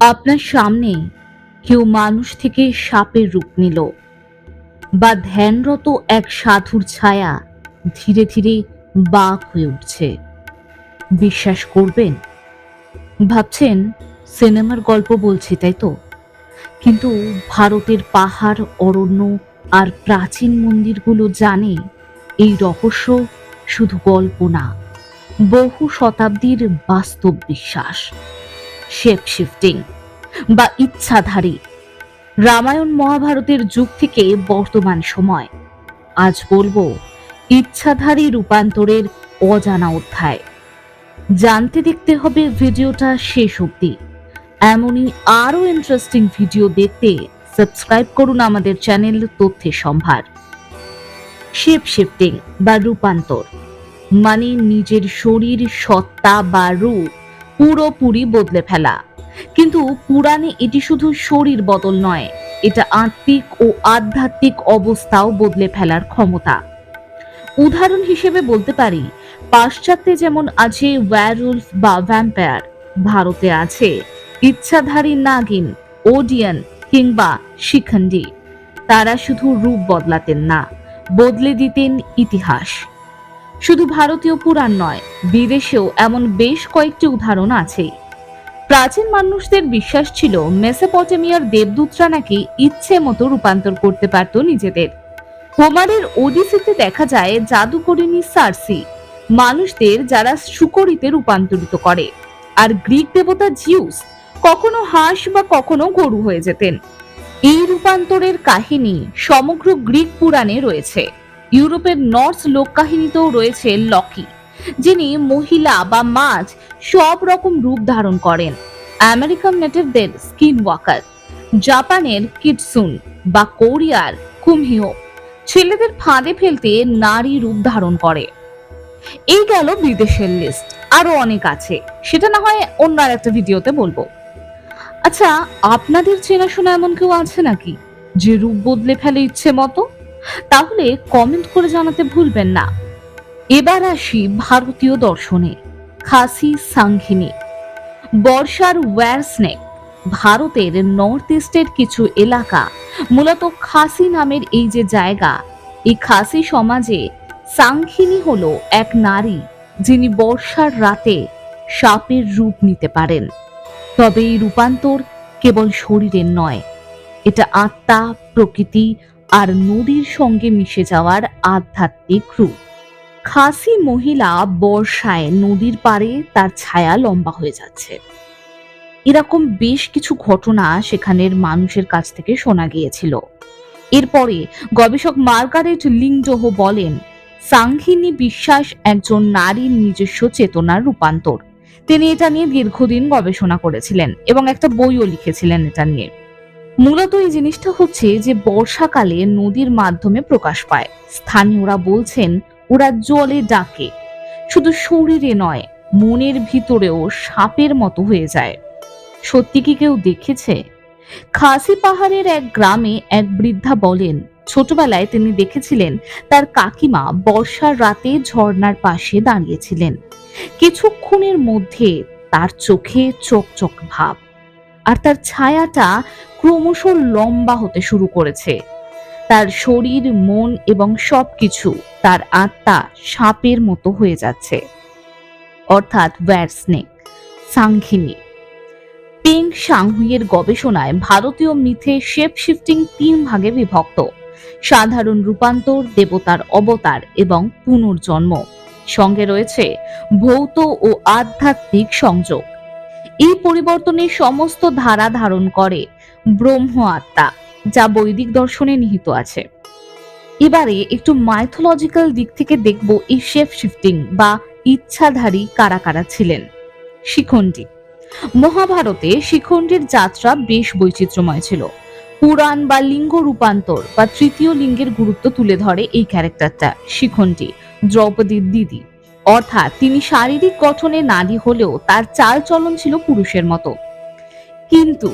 আপনার সামনে কেউ মানুষ থেকে সাপের রূপ নিল বা ধ্যানরত এক সাধুর ছায়া ধীরে ধীরে বাঘ হয়ে উঠছে। বিশ্বাস করবেন, ভাবছেন সিনেমার গল্প বলছি, তাই তো? কিন্তু ভারতের পাহাড়, অরণ্য আর প্রাচীন মন্দিরগুলো জানে এই রহস্য শুধু গল্প না, বহু শতাব্দীর বাস্তব বিশ্বাস। শেপ শিফটিং বা ইচ্ছাধারী। রামায়ণ মহাভারতের যুগ থেকে বর্তমান সময়। আজ বলব, ইচ্ছাধারী রূপান্তরের অজানা অধ্যায়। জানতে দেখতে হবে ভিডিওটা শেষ অবধি। এমনই আরও ইন্টারেস্টিং ভিডিও দেখতে সাবস্ক্রাইব করুন আমাদের চ্যানেল তথ্যের সম্ভার। শেপ শিফটিং বা রূপান্তর। মানে নিজের শরীর, সত্তা বা রূপ পুরোপুরি বদলে ফেলা। কিন্তু পুরাণে এটি শুধু শরীর বদল নয়, এটা আত্মিক ও আধ্যাত্মিক অবস্থাও বদলে ফেলার ক্ষমতা। উদাহরণ হিসেবে বলতে পারি, পাশ্চাত্যে যেমন আছে ওয়্যারউলফ বা ভ্যাম্পায়ার ভারতে আছে ইচ্ছাধারী নাগিন, ওডিয়ান কিংবা শিখণ্ডী। তারা শুধু রূপ বদলাতেন না, বদলে দিতেন ইতিহাস। শুধু ভারতীয় পুরাণ নয়, বিদেশেও এমন বেশ কয়েকটি উদাহরণ আছে। প্রাচীন মানুষদের বিশ্বাস ছিল মেসোপটেমিয়ার দেবদূতরা নাকি ইচ্ছে মতো রূপান্তর করতে পারত নিজেদের। হোমারের ওডিসিতে দেখা যায় জাদুকরিনী সার্সি, মানুষদের যারা সুকরিতে রূপান্তরিত করে। আর গ্রিক দেবতা জিউস কখনো হাঁস বা কখনো গরু হয়ে যেতেন। এই রূপান্তরের কাহিনী সমগ্র গ্রিক পুরাণে রয়েছে। ইউরোপের নর্স লোককাহিনীতেও রয়েছে লকি, যিনি মহিলা বা মাছ সব রকম রূপ ধারণ করেন। আমেরিকান নেটিভদের স্কিন ওয়াকার জাপানের কিটসুন বা কোরিয়ার কুমহিও, ছেলেদের ফাঁদে ফেলতে নারী রূপ ধারণ করে। এই গেল বিদেশের লিস্ট আরও অনেক আছে, সেটা না হয় অন্য আর একটা ভিডিওতে বলব। আচ্ছা আপনাদের চেনাশোনা এমন কেউ আছে নাকি, যে রূপ বদলে ফেলে ইচ্ছে মতো? তাহলে কমেন্ট করে জানাতে ভুলবেন না। এবার আসি ভারতীয় দর্শনে, খাসি সাংঘিনী। বর্ষার ওয়্যার স্নেক ভারতের নর্থ ইস্টের কিছু এলাকা, মূলত খাসি নামের এই যে জায়গা, এই খাসি সমাজে সাংখিনী হলো এক নারী যিনি বর্ষার রাতে সাপের রূপ নিতে পারেন। তবে এই রূপান্তর কেবল শরীরের নয়, এটা আত্মা, প্রকৃতি আর নদীর সঙ্গে মিশে যাওয়ার আধ্যাত্মিক রূপ। খাসি মহিলা বর্ষায় নদীর পাড়ে তার ছায়া লম্বা হয়ে যাচ্ছে। এরকম বেশ কিছু ঘটনা সেখানের মানুষের কাছ থেকে শোনা গিয়েছিল। এরপরে গবেষক মার্গারেট লিংডোহ বলেন, সাংঘিনী বিশ্বাস একজন নারীর নিজস্ব চেতনার রূপান্তর। তিনি এটা নিয়ে দীর্ঘদিন গবেষণা করেছিলেন এবং একটা বইও লিখেছিলেন এটা নিয়ে। মূলত এই জিনিসটা হচ্ছে যে বর্ষাকালে নদীর মাধ্যমে প্রকাশ পায়। স্থানীয়রা বলছেন, ওরা জলে ডাকে। শুধু শরীরে নয়, মনের ভিতরেও সাপের মতো হয়ে যায়। সত্যি কি কেউ দেখেছে? খাসি পাহাড়ের এক গ্রামে এক বৃদ্ধা বলেন, ছোটবেলায় তিনি দেখেছিলেন, তার কাকিমা বর্ষার রাতে ঝর্ণার পাশে দাঁড়িয়েছিলেন। কিছুক্ষণের মধ্যে তার চোখে চকচক ভাব। আর তার ছায়াটা ক্রমশ লম্বা হতে শুরু করেছে। তার শরীর, মন এবং সবকিছু তার আত্মা সাপের মতো হয়ে যাচ্ছে। অর্থাৎ স্নেক, সাংঘিনী। পেং সাংহুইয়ের গবেষণায় ভারতীয় মিথে শেপ শিফটিং তিন ভাগে বিভক্ত। সাধারণ রূপান্তর, দেবতার অবতার এবং পুনর্জন্ম। সঙ্গে রয়েছে ভৌত ও আধ্যাত্মিক সংযোগ। এই পরিবর্তনে সমস্ত ধারা ধারণ করে ব্রহ্ম আত্মা, যা বৈদিক দর্শনে নিহিত আছে। এবারে একটু মাইথোলজিক্যাল দিক থেকে দেখব এই শেফ শিফটিং বা ইচ্ছাধারী কারা কারা ছিলেন। শিখণ্ডী। মহাভারতে শিখণ্ডীর যাত্রা বেশ বৈচিত্র্যময় ছিল। পুরাণ বা লিঙ্গ রূপান্তর বা তৃতীয় লিঙ্গের গুরুত্ব তুলে ধরে এই ক্যারেক্টারটা শিখণ্ডী, দ্রৌপদীর দিদি। অর্থাৎ তিনি শারীরিক গঠনে নারী হলেও তার চাল চলন ছিল পুরুষের মতো। কিন্তু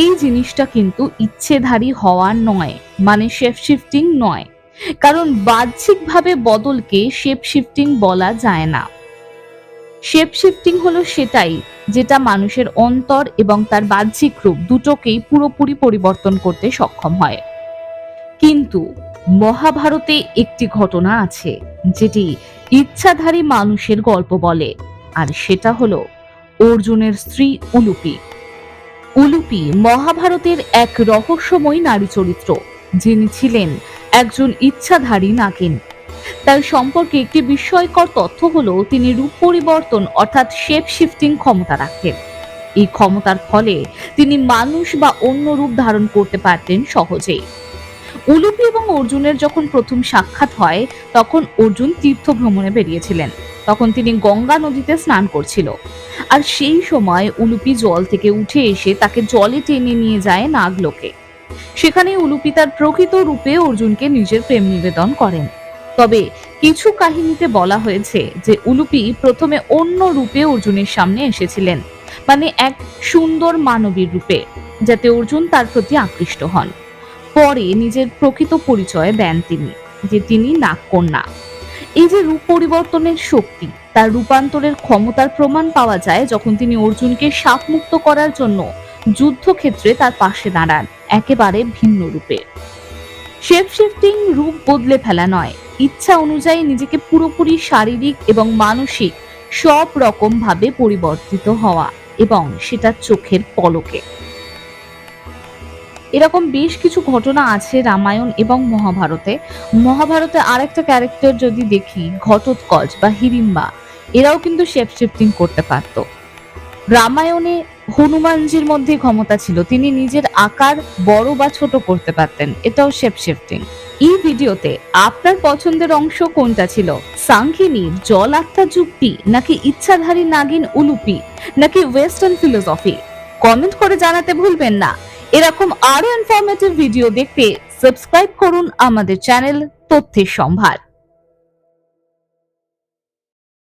এই জিনিসটা কিন্তু ইচ্ছেধারী হওয়ার নয় মানে শেপ শিফটিং নয়। কারণ বাহ্যিকভাবে বদলকে শেপ শিফটিং বলা যায় না। শেপ শিফটিং হলো সেটাই যেটা মানুষের অন্তর এবং তার বাহ্যিক রূপ দুটোকেই পুরোপুরি পরিবর্তন করতে সক্ষম হয়। কিন্তু মহাভারতে একটি ঘটনা আছে, যেটি ইচ্ছাধারী মানুষের গল্প বলে, আর সেটা হলো অর্জুনের স্ত্রী উলুপি। উলুপি মহাভারতের এক রহস্যময় নারী চরিত্র, যিনি ছিলেন একজন ইচ্ছাধারী নাগিন। তার সম্পর্কে একটি বিস্ময়কর তথ্য হলো, তিনি রূপ পরিবর্তন অর্থাৎ শেপ শিফটিং ক্ষমতা রাখতেন এই ক্ষমতার ফলে তিনি মানুষ বা অন্য রূপ ধারণ করতে পারতেন সহজেই। উলুপি এবং অর্জুনের যখন প্রথম সাক্ষাৎ হয়, তখন অর্জুন তীর্থ ভ্রমণে বেরিয়েছিলেন। তখন তিনি গঙ্গা নদীতে স্নান করছিল। আর সেই সময় উলুপি জল থেকে উঠে এসে তাকে জলে টেনে নিয়ে যায় নাগলোকে। সেখানে উলুপি তার প্রকৃত রূপে অর্জুনকে নিজের প্রেম নিবেদন করেন। তবে কিছু কাহিনীতে বলা হয়েছে যে উলুপি প্রথমে অন্য রূপে অর্জুনের সামনে এসেছিলেন মানে এক সুন্দর মানবীর রূপে, যাতে অর্জুন তার প্রতি আকৃষ্ট হন। পরে নিজের প্রকৃত পরিচয় দেন তিনি, যে তিনি নাগকন্যা। এই যে রূপ পরিবর্তনের শক্তি, তার রূপান্তরের ক্ষমতার প্রমাণ পাওয়া যায় যখন তিনি অর্জুনকে সাপমুক্ত করার জন্য যুদ্ধক্ষেত্রে তার পাশে দাঁড়ান, একেবারে ভিন্ন রূপে। শেপ শিফটিং রূপ বদলে ফেলা নয়, ইচ্ছা অনুযায়ী নিজেকে পুরোপুরি শারীরিক এবং মানসিক সব রকম ভাবে পরিবর্তিত হওয়া এবং সেটা চোখের পলকে। এরকম বেশ কিছু ঘটনা আছে রামায়ণ এবং মহাভারতে। মহাভারতে আরেকটা ক্যারেক্টার যদি দেখি, ঘটোৎকচ বা হিড়িম্বা এরাও কিন্তু শেপ শিফটিং করতে পারত। রামায়ণে হনুমানজির মধ্যে ক্ষমতা ছিল, তিনি নিজের আকার বড় বা ছোট করতে পারতেন, এটাও শেপ শিফটিং এই ভিডিওতে আপনার পছন্দের অংশ কোনটা ছিল? সাংখিনীর জল আত্মা যুক্তি, নাকি ইচ্ছাধারী নাগিন উলুপি, নাকি ওয়েস্টার্ন ফিলোসফি কমেন্ট করে জানাতে ভুলবেন না। এরকম আরও ইনফরমেটিভ ভিডিও দেখতে সাবস্ক্রাইব করুন আমাদের চ্যানেল তথ্যের সম্ভার।